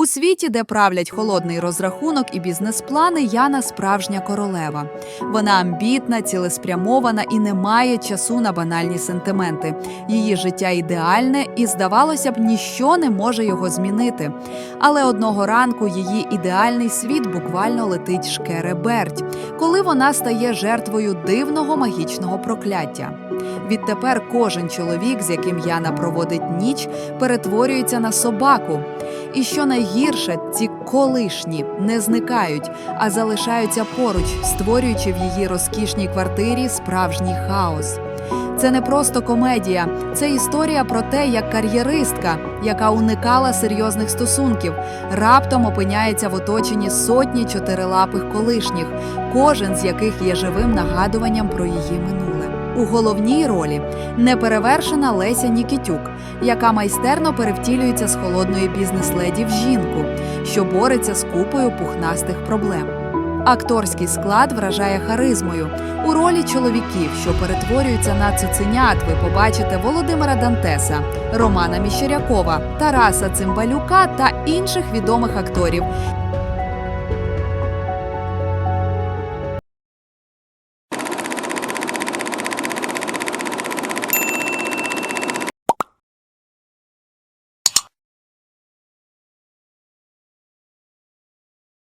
У світі, де правлять холодний розрахунок і бізнес-плани, Яна справжня королева. Вона амбітна, цілеспрямована і не має часу на банальні сентименти. Її життя ідеальне, і здавалося б, ніщо не може його змінити. Але одного ранку її ідеальний світ буквально летить шкереберть, коли вона стає жертвою дивного магічного прокляття. Відтепер кожен чоловік, з яким Яна проводить ніч, перетворюється на собаку. І що найгірше, ці колишні не зникають, а залишаються поруч, створюючи в її розкішній квартирі справжній хаос. Це не просто комедія, це історія про те, як кар'єристка, яка уникала серйозних стосунків, раптом опиняється в оточенні сотні чотирилапих колишніх, кожен з яких є живим нагадуванням про її минуле. У головній ролі неперевершена Леся Нікітюк, яка майстерно перевтілюється з холодної бізнес-леді в жінку, що бореться з купою пухнастих проблем. Акторський склад вражає харизмою. У ролі чоловіків, що перетворюються на цуценят, ви побачите Володимира Дантеса, Романа Міщерякова, Тараса Цимбалюка та інших відомих акторів.